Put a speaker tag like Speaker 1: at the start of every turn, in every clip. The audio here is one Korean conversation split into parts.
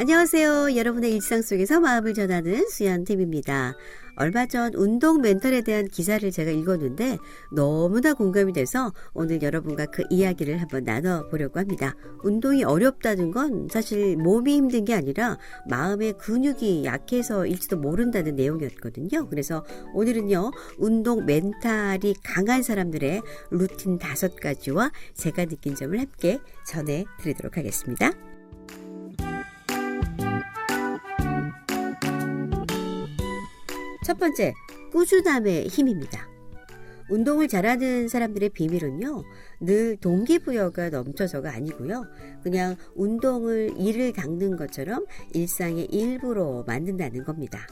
Speaker 1: 안녕하세요. 여러분의 일상 속에서 마음을 전하는 수연팀입니다. 얼마 전 운동 멘탈에 대한 기사를 제가 읽었는데 너무나 공감이 돼서 오늘 여러분과 그 이야기를 한번 나눠보려고 합니다. 운동이 어렵다는 건 사실 몸이 힘든 게 아니라 마음의 근육이 약해서일지도 모른다는 내용이었거든요. 그래서 오늘은요, 운동 멘탈이 강한 사람들의 루틴 다섯 가지와 제가 느낀 점을 함께 전해드리도록 하겠습니다. 첫 번째, 꾸준함의 힘입니다. 운동을 잘하는 사람들의 비밀은요, 늘 동기부여가 넘쳐서가 아니고요, 그냥 운동을 일을 닦는 것처럼 일상의 일부로 만든다는 겁니다.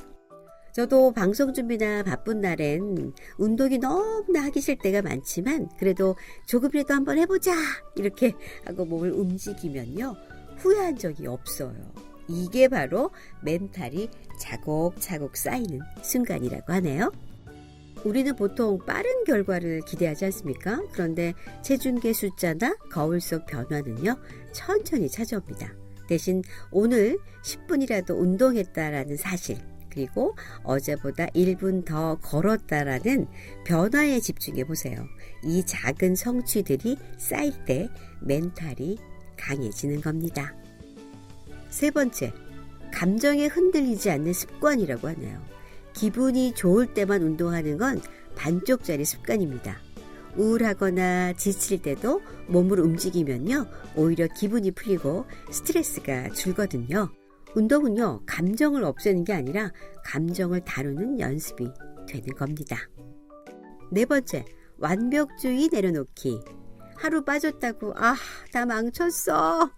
Speaker 1: 저도 방송 준비나 바쁜 날엔 운동이 너무나 하기 싫을 때가 많지만, 그래도 조금이라도 한번 해보자! 이렇게 하고 몸을 움직이면요, 후회한 적이 없어요. 이게 바로 멘탈이 차곡차곡 쌓이는 순간이라고 하네요. 우리는 보통 빠른 결과를 기대하지 않습니까? 그런데 체중계 숫자나 거울 속 변화는요, 천천히 찾아옵니다. 대신 오늘 10분이라도 운동했다라는 사실, 그리고 어제보다 1분 더 걸었다라는 변화에 집중해 보세요. 이 작은 성취들이 쌓일 때 멘탈이 강해지는 겁니다. 세 번째, 감정에 흔들리지 않는 습관이라고 하네요. 기분이 좋을 때만 운동하는 건 반쪽짜리 습관입니다. 우울하거나 지칠 때도 몸을 움직이면요, 오히려 기분이 풀리고 스트레스가 줄거든요. 운동은요, 감정을 없애는 게 아니라 감정을 다루는 연습이 되는 겁니다. 네 번째, 완벽주의 내려놓기. 하루 빠졌다고, 아, 다 망쳤어.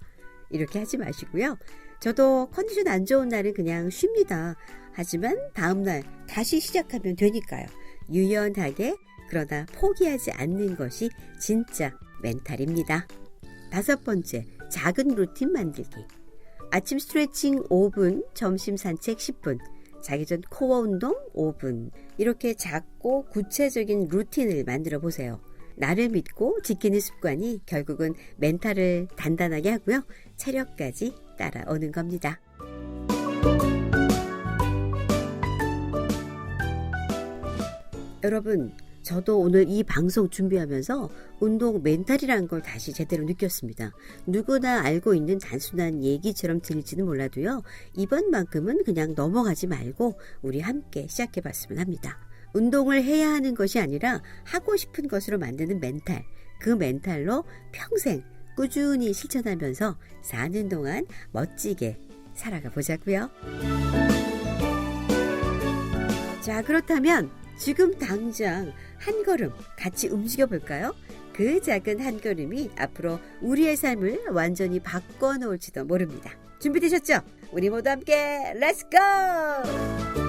Speaker 1: 이렇게 하지 마시고요. 저도 컨디션 안 좋은 날은 그냥 쉽니다. 하지만 다음날 다시 시작하면 되니까요. 유연하게 그러다 포기하지 않는 것이 진짜 멘탈입니다. 다섯 번째, 작은 루틴 만들기. 아침 스트레칭 5분, 점심 산책 10분, 자기 전 코어 운동 5분. 이렇게 작고 구체적인 루틴을 만들어 보세요. 나를 믿고 지키는 습관이 결국은 멘탈을 단단하게 하고요. 체력까지 따라오는 겁니다. 여러분, 저도 오늘 이 방송 준비하면서 운동 멘탈이라는 걸 다시 제대로 느꼈습니다. 누구나 알고 있는 단순한 얘기처럼 들릴지는 몰라도요. 이번만큼은 그냥 넘어가지 말고 우리 함께 시작해 봤으면 합니다. 운동을 해야 하는 것이 아니라 하고 싶은 것으로 만드는 멘탈. 그 멘탈로 평생 꾸준히 실천하면서 사는 동안 멋지게 살아가 보자고요. 자, 그렇다면 지금 당장 한 걸음 같이 움직여 볼까요? 그 작은 한 걸음이 앞으로 우리의 삶을 완전히 바꿔 놓을지도 모릅니다. 준비되셨죠? 우리 모두 함께 렛츠고!